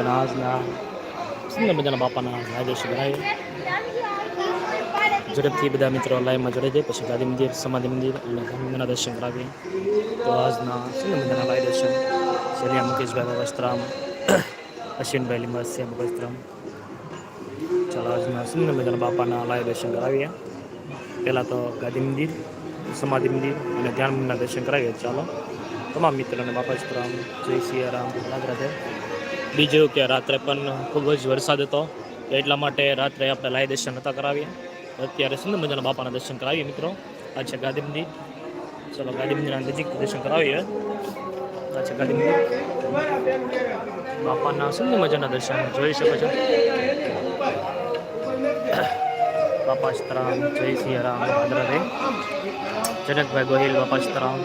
પણ આજના સુંદર મજાના બાપાના લાયદેશ બનાવી ઝડપથી બધા મિત્રો લાઈવમાં જોડાઈ જાય, પછી ગાંધી મંદિર, સમાધિ મંદિર અને ગાંધીના દર્શન કરાવીએ. તો આજના સુંદર મજાના લાય દર્શન? શેલિયા મુકેશભાઈ વસ્ત્રામ અશ્વિનભાઈ લીંબાસિયા વસ્ત્રામ ચાલો, આજના સુંદર મજાના બાપાના લાય દર્શન કરાવીએ. પહેલાં તો ગાંધી મંદિર, સમાધિ મંદિર અને ધ્યાન મંદિરના દર્શન કરાવીએ. ચાલો, તમામ મિત્રોને બાપા રામ જય સિયારામ. રાધે રાધે. બીજું કે રાત્રે પણ ખૂબ જ વરસાદ હતો એટલા માટે રાત્રે આપણે લાય દર્શન નહોતા કરાવીએ. અત્યારે સુંદર મજાના બાપાના દર્શન કરાવીએ મિત્રો. આ છે ગાંધી મંદિર. ચલો ગાંધી નજીક દર્શન કરાવીએ. આ છે ગાંધી બાપાના સુંદર મજાના દર્શન જોઈ શકો છો. બાપા સીતારામ જય સિયારામ જનકભાઈ ગોહિલ, બાપા સીતારામ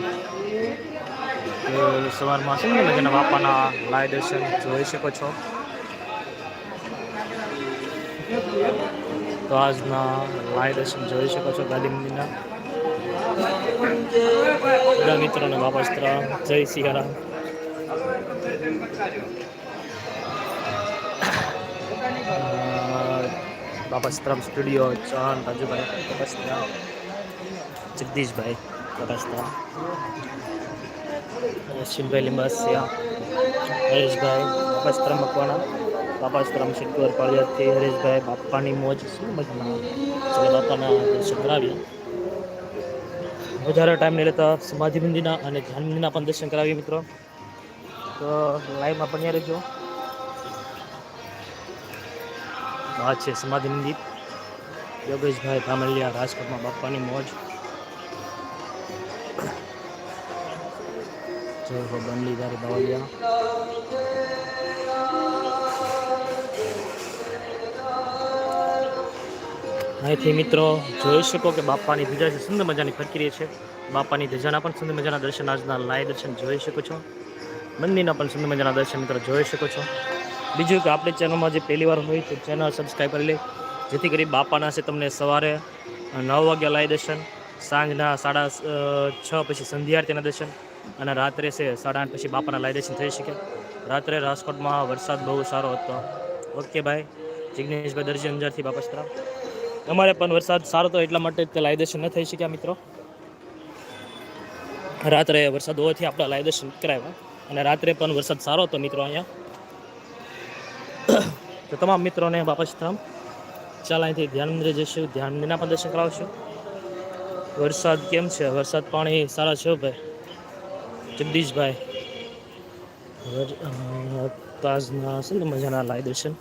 સવારમાં સુંદર મજાના બાપાના લાય દર્શન જોઈ શકો છો? તો આજના લાય દર્શન જોઈ શકો છો ગાંધી મંદિરના. બધા મિત્રોને બાપા સીતારામ જય સિયારામ અ, બાપા સીતારામ સ્ટુડિયો ચૌહાણ રાજુભાઈ જગદીશભાઈ બાપા અશ્વિનભાઈ લિંબાસિયા, હરેશભાઈ બાપા મકવાના મકવાણા બાપા સીતારામ શેટકર પાળિયાદથી હરેશભાઈ, બાપાની મોજ શું મજમાં ચલો બાપાના દર્શન કરાવ્યા વધારે ટાઈમ નહીં લેતા સમાધિ મંદિરના અને ધ્યાન મંદિરના પણ દર્શન કરાવીએ મિત્રો. તો લાઈવમાં પણ રહેજો. આ છે સમાધિ મંદિર. યોગેશભાઈ ભામલિયા રાજકોટમાં બાપાની મોજ. જય હો બંડીધારી બાવલિયા અહીંથી મિત્રો જોઈ શકો કે બાપાની ધજા છે, સુંદર મજાની ફરકી છે. બાપાની ધજાના પણ સુંદર મજાના દર્શન આજના લાય દર્શન જોઈ શકો છો. મંદિરના પણ સુંદર મજાના દર્શન મિત્રો જોઈ શકો છો. બીજું કે આપણી ચેનલમાં જે પહેલી વાર હોય તો ચેનલ સબસ્ક્રાઈબ કરી લે, જેથી કરી બાપાના છે તમને સવારે નવ વાગ્યા લાય દર્શન, સાંજના સાડા છ પછી સંધ્યાઆરતીના દર્શન અને રાત્રે છે સાડા આઠ પછી બાપાના લાય દર્શન થઈ શકે. રાત્રે રાજકોટમાં વરસાદ બહુ સારો હતો. ઓકે ભાઈ, જિગ્નેશભાઈ દરજી અંજારથી બાપા સીતારામ અમારે પણ વરસાદ સારો હતો એટલા માટે તે લાય દર્શન ન થઈ શક્યા મિત્રો. રાત્રે વરસાદ હોવાથી આપણે લાય દર્શન કરાવ્યા. અને રાત્રે પણ વરસાદ સારો હતો મિત્રો અહીંયા. તો તમામ મિત્રોને બાપા સીતારામ ચાલ અહીંથી ધ્યાન મંદિરે જઈશું. ધ્યાન મંદિરના પણ દર્શન કરાવશું. વરસાદ કેમ છે? વરસાદ પાણી સારા છે ભાઈ? જગદીશભાઈ. તાજના છે સુંદર મજાના લાઈ દર્શન.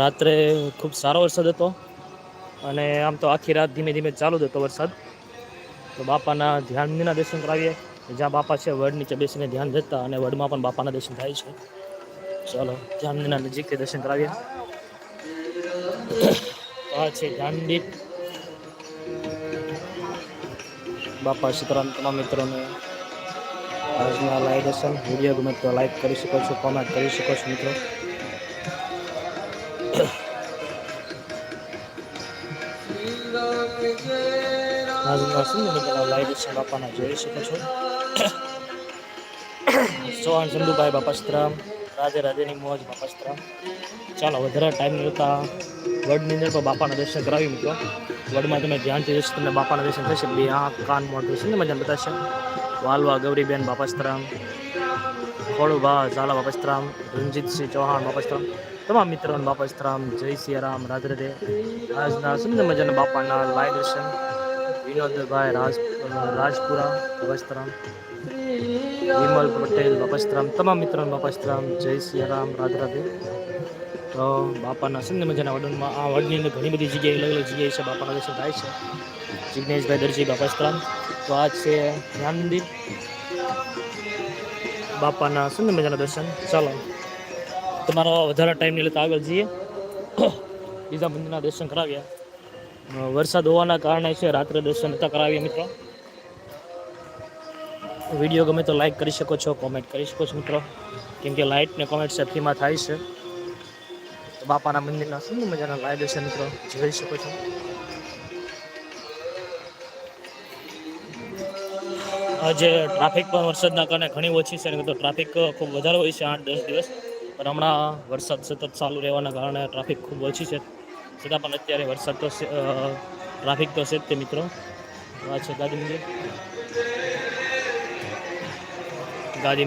રાત્રે ખૂબ સારો વરસાદ હતો અને આમ તો આખી રાત ધીમે ધીમે ચાલુ જ હતો વરસાદ. તો બાપાના ધ્યાન દર્શન કરાવીએ. જ્યાં બાપા છે, વડ નીચે બેસીને ધ્યાન દેતા અને વડમાં પણ બાપાના દર્શન થાય છે. ચાલો ધ્યાન મંદિરના નજીકથી દર્શન કરાવીએ. આ છે ધ્યાન દીઠ બાપા સીતારામ તમામ મિત્રોને આજના લાઈવ દર્શન વીડિયો ગમે તો લાઈક કરી શકો છો કોમેન્ટ કરી શકો છો મિત્રો. આજના સુંદર મજાના લાઈવ દર્શન બાપાના જોઈ શકો છો. ચૌહાણ ચંદુભાઈ બાપા સીતારામ રાધે રાધેની મોજ બાપા સીતારામ ચાલો, વધારે ટાઈમ લેતા વડની પણ બાપાના દર્શન કરાવી મિત્રો. વડમાં તમે ધ્યાનથી જશો તમને બાપાના દર્શન થશે. બે આંખ, કાન, મોઢું ને મજા બતાવશે વાલવા, ગૌરીબેન, બાપસ્ત્રામ સીતારામ ખોડુભા, ઝાલા, બાપસ્ત્રામ સીતારામ રણજીતસિંહ ચૌહાણ, બાપસ્ત્રામ સીતારામ તમામ મિત્રોને બાપસ્ત્રામ, જય સિયારામ, રાધે રાધે. આજના સુંદર મજાના બાપાના લાય દર્શન. વિનોદભાઈ રાજ, રાજપુરા, બાપસ્ત્રામ, વિમલ પટેલ, બાપસ્ત્રામ, તમામ મિત્રોને બાપસ્ત્રામ, જય સિયારામ, રાધે રાધે. તો બાપાના સુંદર મજાના વડનમાં આ વડની અંદર ઘણી બધી જગ્યાએ અલગ અલગ જગ્યાએ છે બાપાના દર્શન થાય છે. જિજ્ઞેશભાઈ દરજી બાપા સીતારામ તો આ છે ધ્યાન મંદિર બાપાના સુંદર મજાના દર્શન. ચાલો. તમારો વધારે ટાઈમ નહીં લેતા આગળ જઈએ. બીજા મંદિરના દર્શન કરાવ્યા વરસાદ હોવાના કારણે છે, રાત્રે દર્શન નતા કરાવીએ મિત્રો. વીડિયો ગમે તો લાઈક કરી શકો છો કોમેન્ટ કરી શકો છો મિત્રો. કેમ કે લાઇટ ને કોમેન્ટ સેફટીમાં થાય છે. બાપાના મંદિરના સુંદર મજાના લાઈવ દર્શન મિત્રો જોઈ શકો છો. આજે ટ્રાફિક પણ વરસાદના કારણે ઘણી ઓછી છે તો ટ્રાફિક ખૂબ વધારે હોય છે આઠ, દસ દિવસ. પણ હમણાં વરસાદ સતત ચાલુ રહેવાના કારણે ટ્રાફિક ખૂબ ઓછી છે. છતાં પણ અત્યારે વરસાદ તો ટ્રાફિક તો છે જ તે મિત્રો. આ છે ગાંધી મંદિર.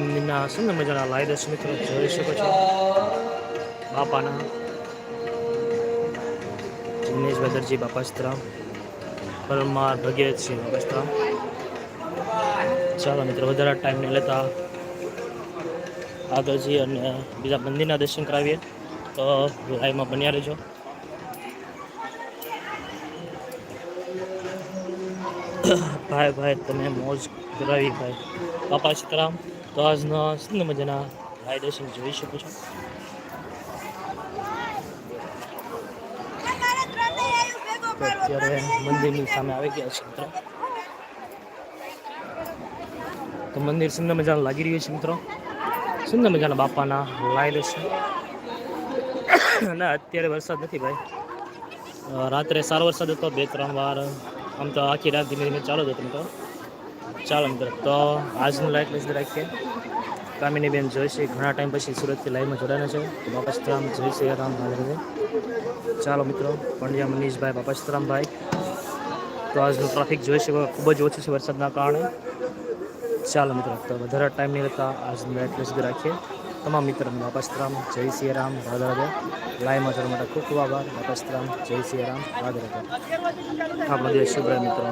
મંદિરના સુંદર મજાના લાઈદર્સ મિત્રો, જોઈ શકો છો. બાપાના. જિગ્નેશ બદરજી બાપાસ્તરામ પરમાર ભગીરથસિંહ બાપાસ્તરામ ચાલો મિત્રો, વધારે ટાઈમ નહીં લેતા. આગળ જઈએ અને બીજા મંદિરના દર્શન કરાવીએ. તો લાઈવમાં બન્યા રહેજો. ભાઈ ભાઈ, તમે મોજ કરાવી ભાઈ. બાપા સીતારામ, તો આજના સુંદર મજાના ભાઈ દર્શન જોઈ શકો છો. અત્યારે મંદિરની સામે આવી ગયા છે મિત્રો. તો મંદિર સુંદર મજાનું લાગી રહ્યું છે મિત્રો. સુંદર મજાના બાપાના લાઈવ છે. ના અત્યારે વરસાદ નથી ભાઈ. રાત્રે સારો વરસાદ હતો, બે, ત્રણ વાર. આમ તો આખી રાત ધીમે ધીમે ચાલુ જ હતો મિત્રો. ચાલો મિત્રો, તો આજનું લાઈટ લઈ રાખીએ. કામિની બેન જોઈશે ઘણા ટાઈમ પછી સુરતથી લાઈવમાં જોડાયા છે. તો શ્રી રામ હાજર ચાલો મિત્રો, પંડ્યા મનીષભાઈ બાપાસ્તરામભાઈ તો આજનું ટ્રાફિક જોઈ શકો ખૂબ જ ઓછું છે વરસાદના કારણે. ચાલો મિત્રો, તો વધારે ટાઈમ નહીં લેતા આજનું લાઈટ સુધી રાખીએ. તમામ મિત્રોને બાપાસ્તરામ જય શ્રી રામ, રાધા લાઈવમાં જોડવા માટે ખૂબ ખૂબ આભાર. બાપાસ્તરામ જય શ્રી રામ, રાધા રાધા. આપણો દેશ શુભ મિત્રો.